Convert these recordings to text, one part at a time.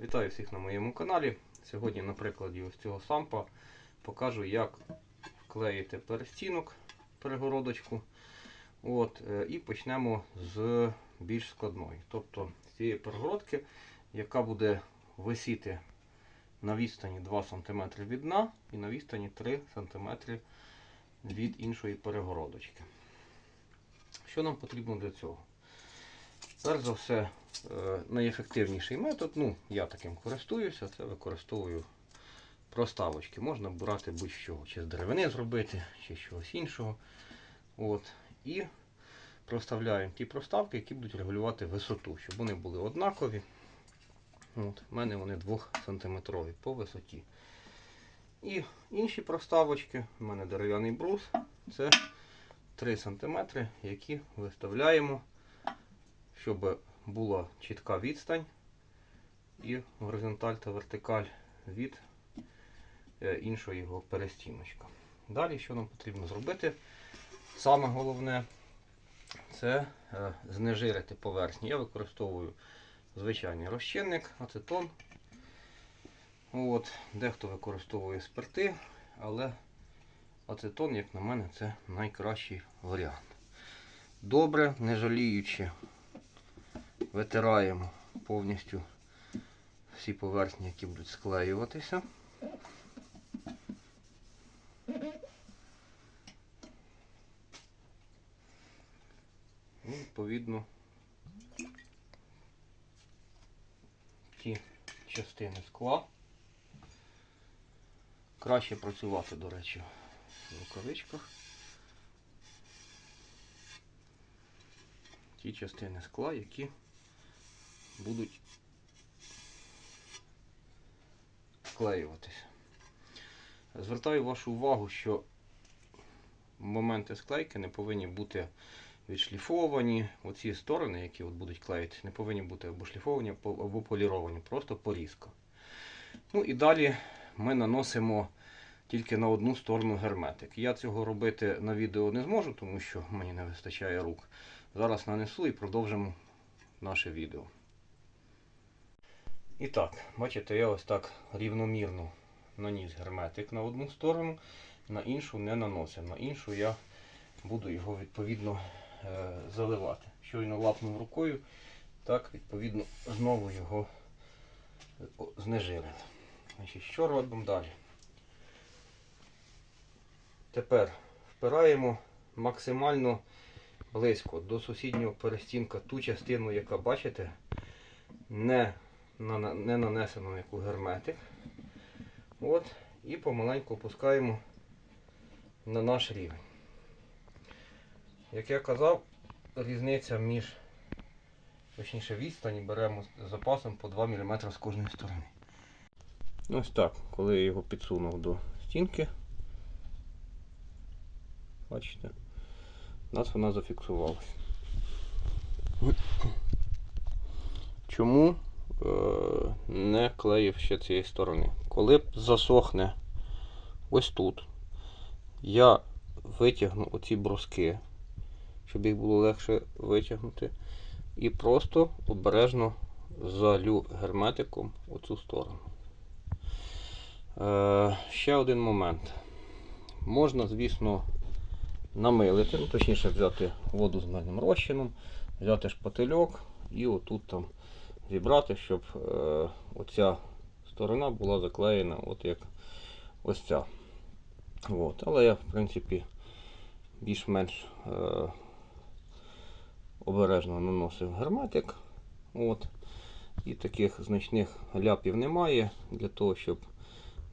Вітаю всіх на моєму каналі. Сьогодні на прикладі ось цього сампа покажу, як вклеїти перестінок перегородочку. От, е, і почнемо з більш складної. Тобто з цієї перегородки, яка буде висіти на відстані 2 см від дна і на відстані 3 см від іншої перегородочки. Що нам потрібно для цього? Перш за все, найефективніший метод, ну, я таким користуюся, це використовую проставочки. Можна брати будь-що, чи з деревини зробити, чи чогось іншого. От. І проставляємо ті проставки, які будуть регулювати висоту, щоб вони були однакові. От. У мене вони 2 см по висоті. І інші проставочки, у мене дерев'яний брус, це 3 см, які виставляємо щоб була чітка відстань і горизонталь та вертикаль від е, іншого його перестіночка. Далі, що нам потрібно зробити? Саме головне це е, знежирити поверхню. Я використовую звичайний розчинник, ацетон. От, Дехто використовує спирти, але ацетон, як на мене, це найкращий варіант. Добре, не жаліючи витираємо повністю всі поверхні, які будуть склеюватися. Відповідно ті частини скла. Краще працювати, до речі, в рукавичках. Ті частини скла, які будуть склеюватися. Звертаю вашу увагу, що моменти склейки не повинні бути відшліфовані. Оці сторони, які от будуть клеїтися, не повинні бути або шліфовані, або поліровані, просто порізка. Ну і далі ми наносимо тільки на одну сторону герметик. Я цього робити на відео не зможу, тому що мені не вистачає рук. Зараз нанесу і продовжимо наше відео. І так, бачите, я ось так рівномірно наніс герметик на одну сторону, на іншу не наносив. На іншу я буду його відповідно е, заливати. Щойно лапнув рукою, так, відповідно, знову його знежирив. Значить, Що робимо далі? Тепер впираємо максимально близько до сусіднього перестінка ту частину, яка, бачите, не не нанесено яку герметик. От, І помаленьку опускаємо на наш рівень. Як я казав, різниця між, точніше відстані беремо з запасом по 2 мм з кожної сторони. Ось так, коли я його підсунув до стінки, бачите, у нас вона зафіксувалась. Чому не клеїв ще цієї сторони? Коли засохне ось тут, я витягну оці бруски, щоб їх було легше витягнути, і просто обережно залю герметиком оцю сторону. Е, ще один момент. Можна, звісно, намилити, ну, точніше взяти воду з мильним розчином, взяти шпательок і отут там зібрати, щоб е, оця сторона була заклеєна от як ось ця. От. Але я, в принципі, більш-менш е, обережно наносив герметик. От. І таких значних ляпів немає для того, щоб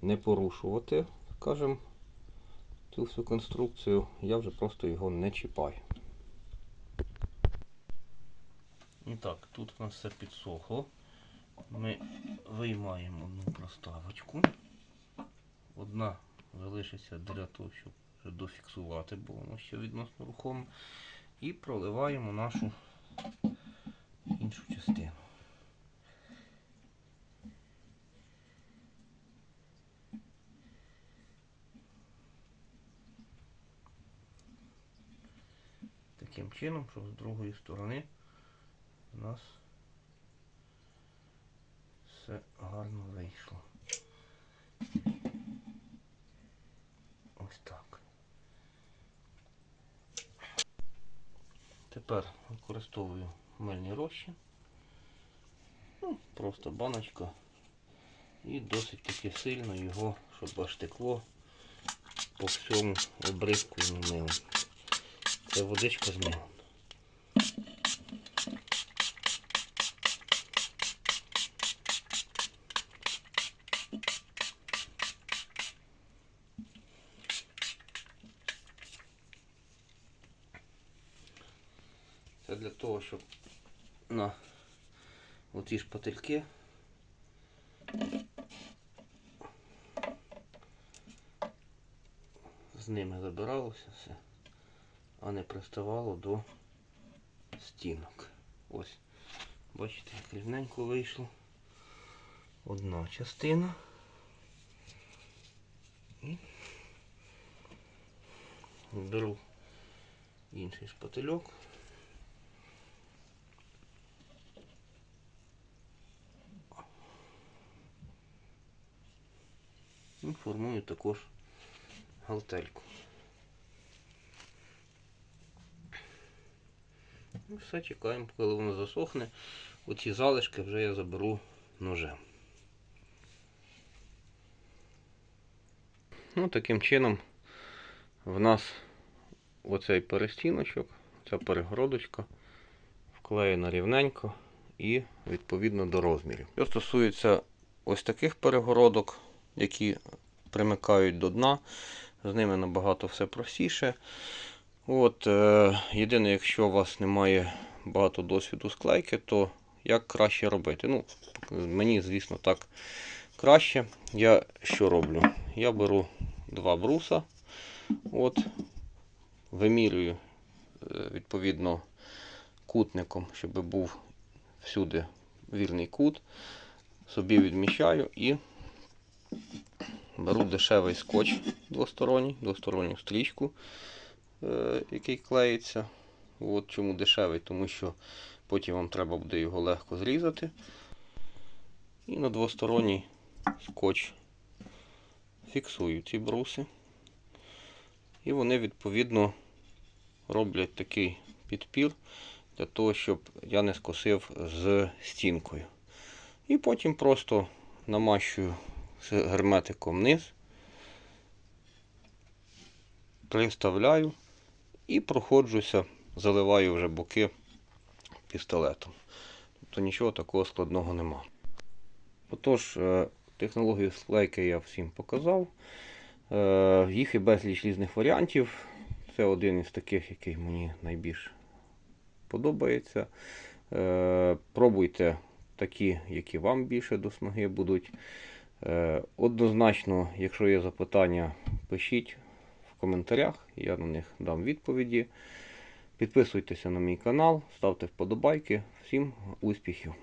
не порушувати, скажімо, цю всю конструкцію, я вже просто його не чіпаю. І так, тут у нас все підсохло. Ми виймаємо одну проставочку. Одна залишиться для того, щоб дофіксувати, бо воно ще відносно рухоме. І проливаємо нашу іншу частину. Таким чином, щоб з другої сторони у нас все гарно вийшло. Ось так. Тепер використовую мильний розчин. Ну, просто баночка. І досить таки сильно його, щоб аж текло по всьому обризку милом. Це водичка з милом. Для того, щоб на оці шпательки з ними забиралося все, а не приставало до стінок. Ось, бачите, як рівненько вийшло. Одна частина. І беру інший шпательок. Формую також галтельку. І все, чекаємо, коли воно засохне. Оці залишки вже я заберу ножем. Ну, таким чином в нас оцей перестіночок, ця перегородочка вклеєна рівненько і відповідно до розмірів. Що стосується ось таких перегородок, які примикають до дна, з ними набагато все простіше. От, е, Єдине, якщо у вас немає багато досвіду склейки, то як краще робити? Ну, Мені, звісно, так краще. Я що роблю? Я беру два бруса, от, вимірюю е, відповідно кутником, щоб був всюди вірний кут. Собі відміщаю і беру дешевий скотч двосторонній, двосторонню стрічку, е, який клеїться. От чому дешевий, тому що потім вам треба буде його легко зрізати. І на двосторонній скотч фіксую ці бруси. І вони відповідно роблять такий підпір для того, щоб я не скосив з стінкою. І потім просто намащую з герметиком низ, приставляю і проходжуся, заливаю вже боки пістолетом. Тобто нічого такого складного нема. Отож, е, технологію склейки я всім показав. Е, Їх і безліч різних варіантів. Це один із таких, який мені найбільш подобається. Е, Пробуйте такі, які вам більше до снаги будуть. Е, Однозначно, якщо є запитання, пишіть в коментарях, я на них дам відповіді. Підписуйтеся на мій канал, ставте вподобайки. Всім успіхів!